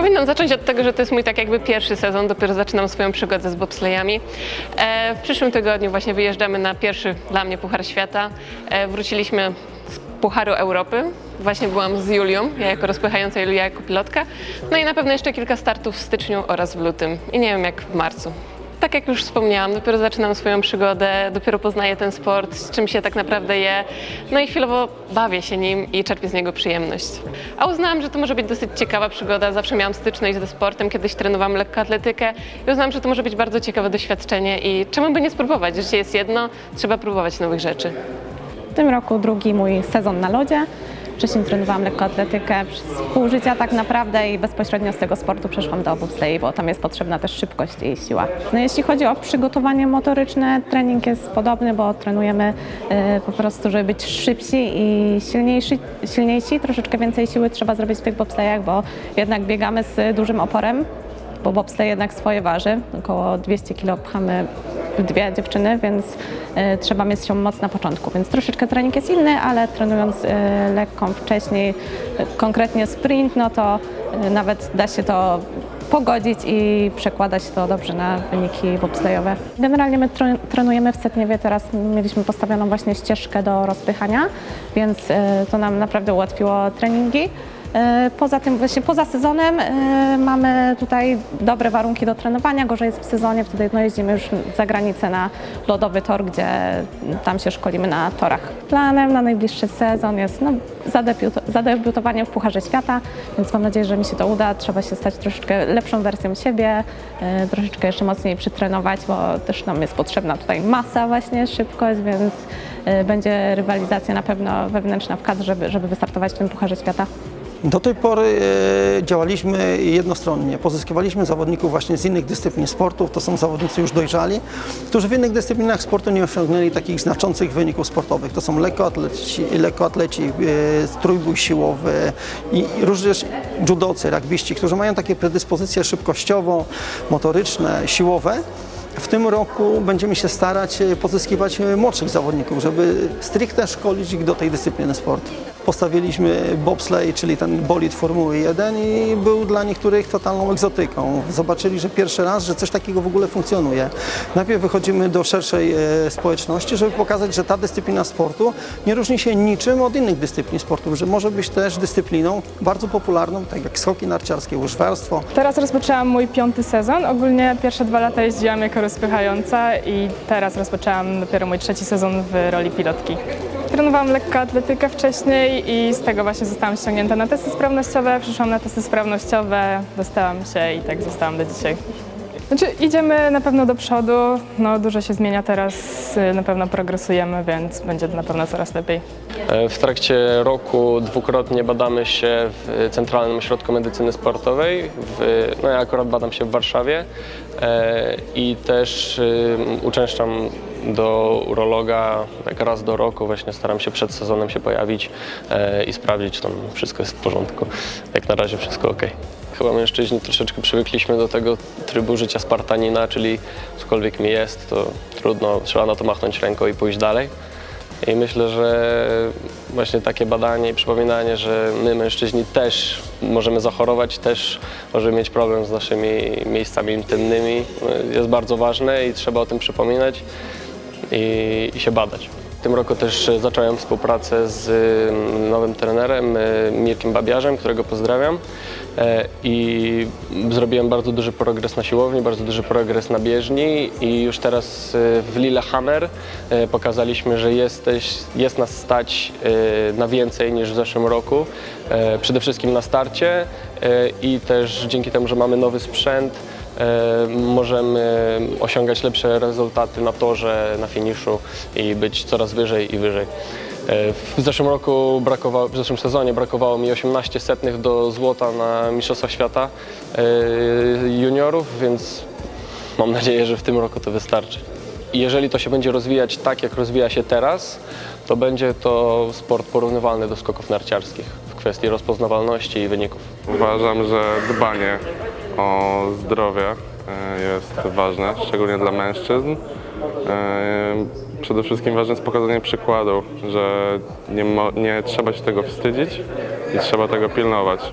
Powinnam zacząć od tego, że to jest mój tak jakby pierwszy sezon, dopiero zaczynam swoją przygodę z bobslejami. E, w przyszłym tygodniu właśnie wyjeżdżamy na pierwszy dla mnie Puchar Świata. E, wróciliśmy z Pucharu Europy. Właśnie byłam z Julią, ja jako rozpychająca, Julia jako pilotka. No i na pewno jeszcze kilka startów w styczniu oraz w lutym. I nie wiem jak w marcu. Tak jak już wspomniałam, dopiero zaczynam swoją przygodę, dopiero poznaję ten sport, z czym się tak naprawdę je. No i chwilowo bawię się nim i czerpię z niego przyjemność. A uznałam, że to może być dosyć ciekawa przygoda. Zawsze miałam styczność ze sportem, kiedyś trenowałam lekkoatletykę i uznałam, że to może być bardzo ciekawe doświadczenie i czemu by nie spróbować? Życie jest jedno, trzeba próbować nowych rzeczy. W tym roku drugi mój sezon na lodzie. Wcześniej trenowałam lekkoatletykę przez pół życia tak naprawdę i bezpośrednio z tego sportu przeszłam do bobsleyi, bo tam jest potrzebna też szybkość i siła. No jeśli chodzi o przygotowanie motoryczne, trening jest podobny, bo trenujemy y, po prostu, żeby być szybsi i silniejsi, silniejsi. Troszeczkę więcej siły trzeba zrobić w tych bobslejach, bo jednak biegamy z dużym oporem, bo bobslej jednak swoje waży, około 200 kg pchamy dwie dziewczyny, więc e, trzeba mieć się moc na początku, więc troszeczkę trening jest inny, ale trenując e, lekką wcześniej, e, konkretnie sprint, no to nawet da się to pogodzić i przekłada się to dobrze na wyniki bobslejowe. Generalnie my tre- trenujemy w Setniewie, teraz mieliśmy postawioną właśnie ścieżkę do rozpychania, więc to nam naprawdę ułatwiło treningi. E, Poza tym, właśnie poza sezonem e, mamy tutaj dobre warunki do trenowania, gorzej jest w sezonie, wtedy no, jeździmy już za granicę na lodowy tor, gdzie tam się szkolimy na torach. Planem na najbliższy sezon jest no, zadebiut- zadebiutowanie w Pucharze Świata, więc mam nadzieję, że mi się to uda. Trzeba się stać troszeczkę lepszą wersją siebie, e, troszeczkę jeszcze mocniej przytrenować, bo też nam jest potrzebna tutaj masa właśnie, szybkość, więc będzie rywalizacja na pewno wewnętrzna w kadrze, żeby, żeby wystartować w tym Pucharze Świata. Do tej pory e, działaliśmy jednostronnie. Pozyskiwaliśmy zawodników właśnie z innych dyscyplin sportów. To są zawodnicy już dojrzali, którzy w innych dyscyplinach sportu nie osiągnęli takich znaczących wyników sportowych. To są lekkoatleci, lekkoatleci e, trójbój siłowy i również judocy, rugbyści, którzy mają takie predyspozycje szybkościowo-motoryczne, siłowe. W tym roku będziemy się starać e, pozyskiwać młodszych zawodników, żeby stricte szkolić ich do tej dyscypliny sportu. Postawiliśmy bobsleigh, czyli ten bolid Formuły 1 i był dla niektórych totalną egzotyką. Zobaczyli, że pierwszy raz, że coś takiego w ogóle funkcjonuje. Najpierw wychodzimy do szerszej e, społeczności, żeby pokazać, że ta dyscyplina sportu nie różni się niczym od innych dyscyplin sportu, że może być też dyscypliną bardzo popularną, tak jak skoki narciarskie, łyżwiarstwo, Teraz rozpoczęłam mój piąty sezon. Ogólnie pierwsze dwa lata jeździłam jako rozpychająca i teraz rozpoczęłam dopiero mój trzeci sezon w roli pilotki. Trenowałam lekkoatletykę wcześniej i z tego właśnie zostałam ściągnięta na testy sprawnościowe. Przyszłam na testy sprawnościowe, dostałam się i tak zostałam do dzisiaj. Znaczy idziemy na pewno do przodu, no dużo się zmienia teraz, y, na pewno progresujemy, więc będzie na pewno coraz lepiej. E, W trakcie roku dwukrotnie badamy się w Centralnym Ośrodku Medycyny Sportowej. W, no ja akurat badam się w Warszawie e, i też uczęszczam do urologa tak raz do roku. Właśnie staram się przed sezonem się pojawić e, i sprawdzić, czy tam wszystko jest w porządku. Jak na razie wszystko ok. Chyba mężczyźni troszeczkę przywykliśmy do tego trybu życia Spartanina, czyli cokolwiek mi jest, to trudno, trzeba na to machnąć ręką i pójść dalej. I myślę, że właśnie takie badanie i przypominanie, że my mężczyźni też możemy zachorować, też możemy mieć problem z naszymi miejscami intymnymi jest bardzo ważne i trzeba o tym przypominać i, i się badać. W tym roku też zacząłem współpracę z mm, nowym trenerem y, Mirkiem Babiarzem, którego pozdrawiam. E, I zrobiłem bardzo duży progres na siłowni, bardzo duży progres na bieżni i już teraz y, w Lillehammer y, pokazaliśmy, że jesteś, jest nas stać y, na więcej niż w zeszłym roku. E, Przede wszystkim na starcie e, i też dzięki temu, że mamy nowy sprzęt, e, możemy osiągać lepsze rezultaty na torze, na finiszu i być coraz wyżej i wyżej. E, W zeszłym roku brakowało, w zeszłym sezonie brakowało mi 18 setnych do złota na Mistrzostwach Świata e, juniorów, więc mam nadzieję, że w tym roku to wystarczy. Jeżeli to się będzie rozwijać tak, jak rozwija się teraz, to będzie to sport porównywalny do skoków narciarskich w kwestii rozpoznawalności i wyników. Uważam, że dbanie o zdrowie e, jest ważne, szczególnie dla mężczyzn. E, Przede wszystkim ważne jest pokazanie przykładu, że nie, nie trzeba się tego wstydzić i trzeba tego pilnować.